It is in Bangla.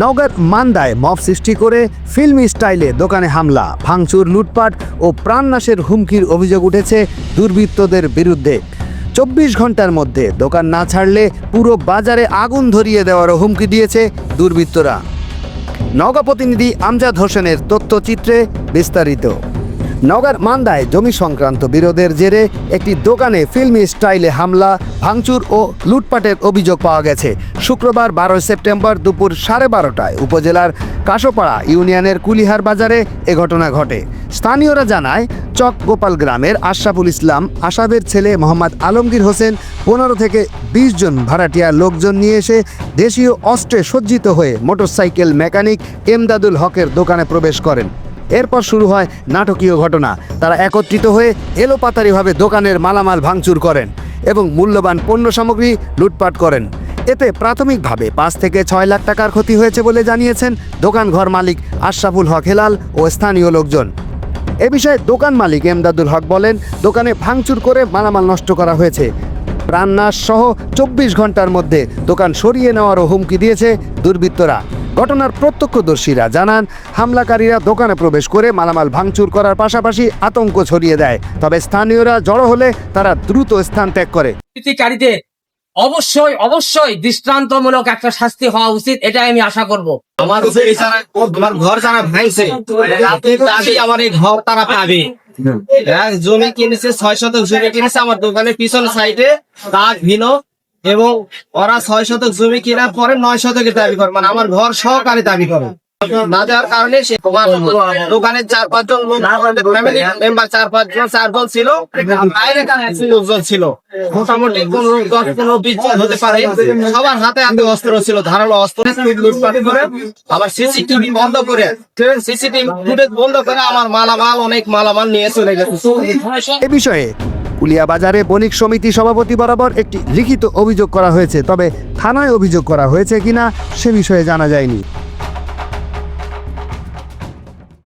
নওগাঁর মান্দায় মফ সৃষ্টি করে ফিল্মি স্টাইলে দোকানে হামলা, ভাঙচুর, লুটপাট ও প্রাণনাশের হুমকির অভিযোগ উঠেছে দুর্বৃত্তদের বিরুদ্ধে। চব্বিশ ঘণ্টার মধ্যে দোকান না ছাড়লে পুরো বাজারে আগুন ধরিয়ে দেওয়ারও হুমকি দিয়েছে দুর্বৃত্তরা। নওগাঁ প্রতিনিধি আমজাদ হোসেনের তথ্যচিত্রে বিস্তারিত। নওগাঁর মান্দায় জমি সংক্রান্ত বিরোধের জেরে একটি দোকানে ফিল্মি স্টাইলে হামলা, ভাঙচুর ও লুটপাটের অভিযোগ পাওয়া গেছে। শুক্রবার বারোই সেপ্টেম্বর দুপুর সাড়ে বারোটায় উপজেলার কাশোপাড়া ইউনিয়নের কুলিহার বাজারে এ ঘটনা ঘটে। স্থানীয়রা জানায়, চক গোপাল গ্রামের আশরাফুল ইসলাম আশাবের ছেলে মোহাম্মদ আলমগীর হোসেন পনেরো থেকে বিশ জন ভাড়াটিয়া লোকজন নিয়ে এসে দেশীয় অস্ত্রে সজ্জিত হয়ে মোটরসাইকেল মেকানিক এমদাদুল হকের দোকানে প্রবেশ করেন। এরপর শুরু হয় নাটকীয় ঘটনা। তারা একত্রিত হয়ে এলোপাতারিভাবে দোকানের মালামাল ভাঙচুর করেন এবং মূল্যবান পণ্য সামগ্রী লুটপাট করেন। এতে প্রাথমিকভাবে পাঁচ থেকে ছয় লাখ টাকার ক্ষতি হয়েছে বলে জানিয়েছেন দোকান ঘর মালিক আশরাফুল হক হেলাল ও স্থানীয় লোকজন। এ বিষয়ে দোকান মালিক এমদাদুল হক বলেন, দোকানে ভাঙচুর করে মালামাল নষ্ট করা হয়েছে। প্রাণনাশ সহ চব্বিশ ঘণ্টার মধ্যে দোকান সরিয়ে নেওয়ারও হুমকি দিয়েছে দুর্বৃত্তরা। ঘটনার প্রত্যক্ষদর্শীরা জানান হামলাকারীরা দোকানে প্রবেশ করে মালামাল ভাঙচুর করার পাশাপাশি আতঙ্ক ছড়িয়ে দেয়। তবে স্থানীয়রা জড়ো হলে তারা দ্রুত স্থান ত্যাগ করে। অবশ্যই অবশ্যই দৃষ্টান্তমূলক একটা শাস্তি হওয়া উচিত এটাই আমি আশা করব। আমার আমার ঘর যারা ভাঙছে আমার এই ঘর তারা পাবে। এক জমি কিনেছে ছয় শতক জমি কিনেছে আমার দোকানের পিছন সাইডে দাগ ভিনো এবং ওরা ছয় শতক জমি কেনার পরে নয় শতকের দাবি করে। মানে আমার ঘর সহকারে দাবি করে। না দেওয়ার কারণে সে দোকানের চার পাঁচজন ফ্যামিলি মেম্বার চার পাঁচজন চারজন ছিল। বাইরে লোকজন ছিল। মোটামুটি পনেরো দশ পনেরো বিশ জন হতে পারে। সবার হাতে হাতে অস্ত্র ছিল ধারালো অস্ত্র। লুটপাট করে আবার সিসিটিভি বন্ধ করে। সিসিটিভি ফুটেজ বন্ধ করে আমার মালামাল অনেক মালামাল নিয়ে চলে গেছে। এ বিষয়ে কুলিয়া বাজারে বণিক সমিতি সভাপতি বরাবর একটি লিখিত অভিযোগ করা হয়েছে। তবে থানায় অভিযোগ করা হয়েছে কিনা সে বিষয়ে জানা যায়নি।